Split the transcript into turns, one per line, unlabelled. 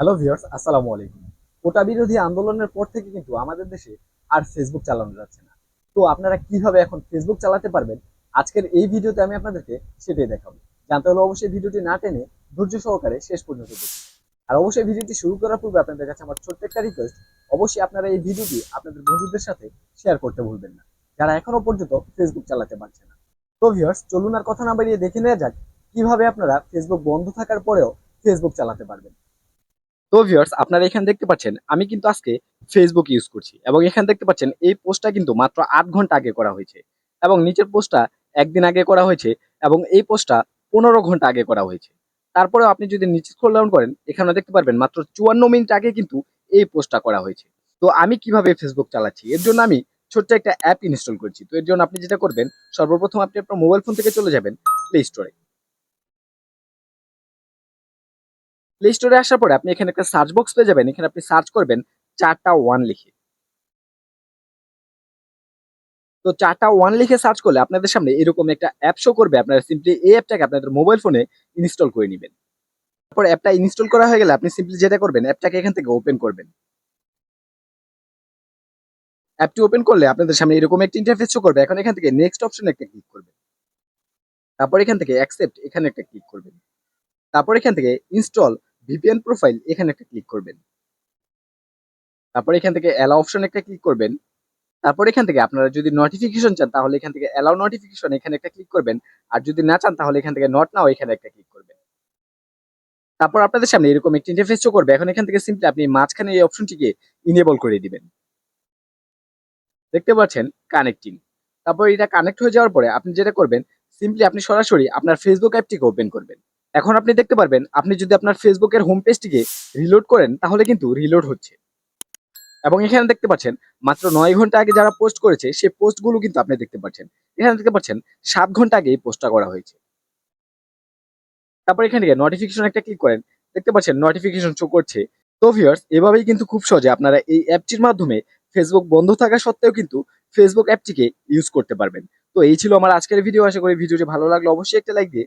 Hello viewers আসসালামু আলাইকুম। কোটা বিরোধী আন্দোলনের পর থেকে কিন্তু আমাদের দেশে আর ফেসবুক চালানো যাচ্ছে না। তো আপনারা কীভাবে এখন ফেসবুক চালাতে পারবেন? আজকের এই ভিডিওতে আমি আপনাদেরকে সেটাই দেখাবো। জানতে হলে অবশ্যই ভিডিওটি না টেনে ধৈর্য সহকারে শেষ পর্যন্ত দেখুন। আর অবশ্যই ভিডিওটি শুরু করার পূর্বে আপনাদের কাছে আমার ছোট্ট একটা রিকোয়েস্ট অবশ্যই আপনারা এই ভিডিওটি আপনাদের বন্ধুদের সাথে শেয়ার করতে ভুলবেন না। যারা এখনও পর্যন্ত ফেসবুক চালাতে পারছে না। তো ভিউয়ার্স চলুন আর কথা না বাড়িয়ে দেখে নেওয়া যাক, কীভাবে আপনারা ফেসবুক বন্ধ থাকার পরেও ফেসবুক চালাতে পারবেন। তো ভিউয়ার্স আপনারা এখানে দেখতে পাচ্ছেন, আমি কিন্তু আজকে ফেসবুক ইউজ করছি এবং এখানে দেখতে পাচ্ছেন, এই পোস্টটা কিন্তু মাত্র আট ঘণ্টা আগে করা হয়েছে এবং নিচের পোস্টটা একদিন আগে করা হয়েছে এবং এই পোস্টটা পনেরো ঘণ্টা আগে করা হয়েছে। তারপরেও আপনি যদি নিচে স্ক্রল ডাউন করেন এখানে দেখতে পারবেন মাত্র চুয়ান্ন মিনিট আগে কিন্তু এই পোস্টটা করা হয়েছে। তো আমি কীভাবে ফেসবুক চালাচ্ছি? এর জন্য আমি ছোট্ট একটা অ্যাপ ইনস্টল করছি। তো এর জন্য আপনি যেটা করবেন, সর্বপ্রথম আপনি আপনার মোবাইল ফোন থেকে চলে যাবেন প্লে স্টোরে প্লে স্টোরে আসার পরে আপনি এখানে একটা সার্চ বক্স পেয়ে যাবেন। এখানে আপনি সার্চ করবেন চারটা ওয়ান লিখে। তো চারটা ওয়ান লিখে সার্চ করলে আপনাদের সামনে এরকম একটা অ্যাপ শো করবে। আপনারা সিম্পলি এই অ্যাপটাকে আপনাদের মোবাইল ফোনে ইনস্টল করে নেবেন। তারপর অ্যাপটা ইনস্টল করা হয়ে গেলে আপনি সিম্পলি যেটা করবেন অ্যাপটাকে এখান থেকে ওপেন করবেন। অ্যাপটি ওপেন করলে আপনাদের সামনে এরকম একটা ইন্টারফেস শো করবে। এখন এখান থেকে নেক্সট অপশনে একটা ক্লিক করবেন। তারপর এখান থেকে অ্যাকসেপ্ট এখানে একটা ক্লিক করবেন। তারপর এখান থেকে ইনস্টল ভিপিএন প্রোফাইল এখানে একটা ক্লিক করবেন। তারপর এখান থেকে অ্যালাউ অপশন একটা ক্লিক করবেন। তারপর এখান থেকে আপনারা যদি নোটিফিকেশন চান, তাহলে এখান থেকে অ্যালাউ নোটিফিকেশন এখানে একটা ক্লিক করবেন। আর যদি না চান, তাহলে এখান থেকে নট নাও এখানে একটা ক্লিক করবেন। তারপর আপনাদের সামনে এরকম একটি ইন্টারফেস শো করবে। এখন এখান থেকে সিম্পলি আপনি মাঝখানে এই অপশনটিকে ইনেবল করে দিবেন। দেখতে পাচ্ছেন? কানেক্টিং তারপর এটা কানেক্ট হয়ে যাওয়ার পরে আপনি যেটা করবেন সিম্পলি আপনি সরাসরি আপনার ফেসবুক অ্যাপটিকে ওপেন করবেন। এখন আপনি দেখতে পারবেন, আপনি যদি আপনার ফেসবুকের হোম পেজটিকে রিলোড করেন, তাহলে কিন্তু রিলোড হচ্ছে। এবং এখানে দেখতে পাচ্ছেন, মাত্র নয় ঘণ্টা আগে যারা পোস্ট করেছে সেই পোস্টগুলো কিন্তু আপনি দেখতে পাচ্ছেন। এখানে দেখতে পাচ্ছেন, সাত ঘণ্টা আগে এই পোস্টটা করা হয়েছে। তারপর এখানে নোটিফিকেশন একটা ক্লিক করেন, দেখতে পাচ্ছেন নোটিফিকেশন শো করছে। তো ভিউয়ার্স এভাবেই কিন্তু খুব সহজে আপনারা এই অ্যাপটির মাধ্যমে ফেসবুক বন্ধ থাকা সত্ত্বেও কিন্তু ফেসবুক অ্যাপটিকে ইউজ করতে পারবেন। তো এই ছিল আমার আজকের ভিডিও আশা করি ভিডিওটি ভালো লাগলে অবশ্যই একটা লাইক দিয়ে